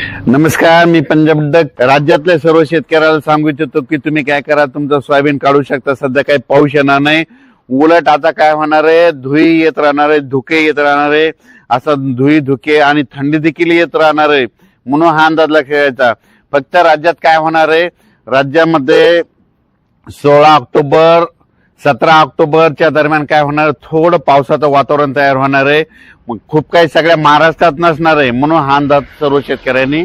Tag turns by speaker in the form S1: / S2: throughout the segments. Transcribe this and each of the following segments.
S1: नमस्कार मी पंजाब डक राज्यातल्या सर्व शेतकऱ्याला सांगू इच्छितो की तुम्ही काय करा तुमचं सोयाबीन काढू शकता. सध्या काही पाऊस येणार नाही. उलट आता काय होणार आहे? धुई येत राहणार आहे धुके येत राहणार आहे. असं धुई धुके आणि थंडी देखील येत राहणार आहे. म्हणून हा अंदाज लक्षात फक्त राज्यात काय होणार आहे? राज्यामध्ये सोळा ऑक्टोबर सतरा ऑक्टोबरच्या दरम्यान काय होणार? थोडं पावसाचं वातावरण तयार होणार आहे. मग खूप काही सगळ्या महाराष्ट्रात नसणार आहे म्हणून हा अंदाज सर्व शेतकऱ्यांनी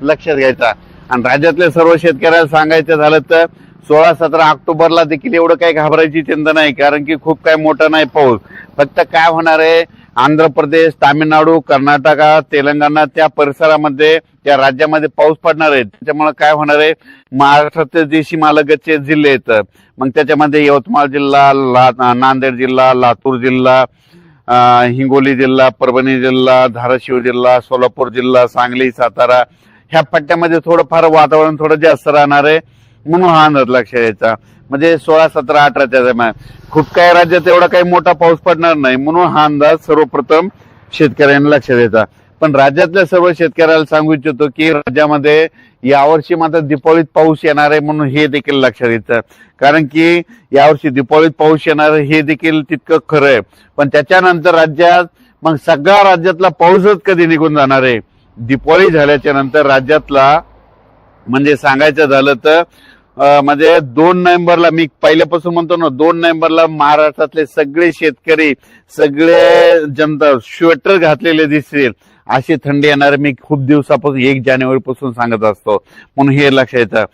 S1: लक्षात घ्यायचा. आणि राज्यातल्या सर्व शेतकऱ्याला सांगायचं झालं तर सोळा सतरा ऑक्टोबरला देखील एवढं काही घाबरायची चिंता नाही कारण की खूप काही मोठा नाही पाऊस. फक्त काय होणार आहे आंध्र प्रदेश तामिळनाडू कर्नाटका तेलंगणा त्या परिसरामध्ये त्या राज्यामध्ये पाऊस पडणार आहे. त्याच्यामुळे काय होणार आहे? महाराष्ट्राचे जे सीमालगतचे जिल्हे आहेत मग त्याच्यामध्ये यवतमाळ जिल्हा ला नांदेड जिल्हा लातूर जिल्हा हिंगोली जिल्हा परभणी जिल्हा धाराशिव जिल्हा सोलापूर जिल्हा सांगली सातारा ह्या पट्ट्यामध्ये थोडंफार वातावरण थोडं जास्त राहणार आहे. म्हणून हा अंदाज लक्ष यायचा म्हणजे सोळा सतरा अठराच्या दरम्यान. खूप काही राज्यात एवढा काही मोठा पाऊस पडणार नाही. म्हणून हा अंदाज सर्वप्रथम शेतकऱ्यांना लक्षात द्यायचा. पण राज्यातल्या सर्व शेतकऱ्याला सांगू इच्छितो की राज्यामध्ये यावर्षी मात्र दीपावलीत पाऊस येणार आहे म्हणून हे देखील लक्षात घ्यायचं कारण की यावर्षी दीपावलीत पाऊस येणार आहे हे देखील तितकं खरं आहे. पण त्याच्यानंतर राज्यात मग सगळा राज्यातला पाऊसच कधी निघून जाणार आहे? दीपावली झाल्याच्यानंतर राज्यातला म्हणजे सांगायचं झालं तर म्हणजे दोन नोव्हेंबरला मी पहिल्यापासून म्हणतो ना दोन नोव्हेंबरला महाराष्ट्रातले सगळे शेतकरी सगळे जनता स्वेटर घातलेले दिसतील. अशी थंडी येणार मी खूप दिवसापासून एक जानेवारी पासून सांगत असतो. म्हणून हे लक्षात येतं.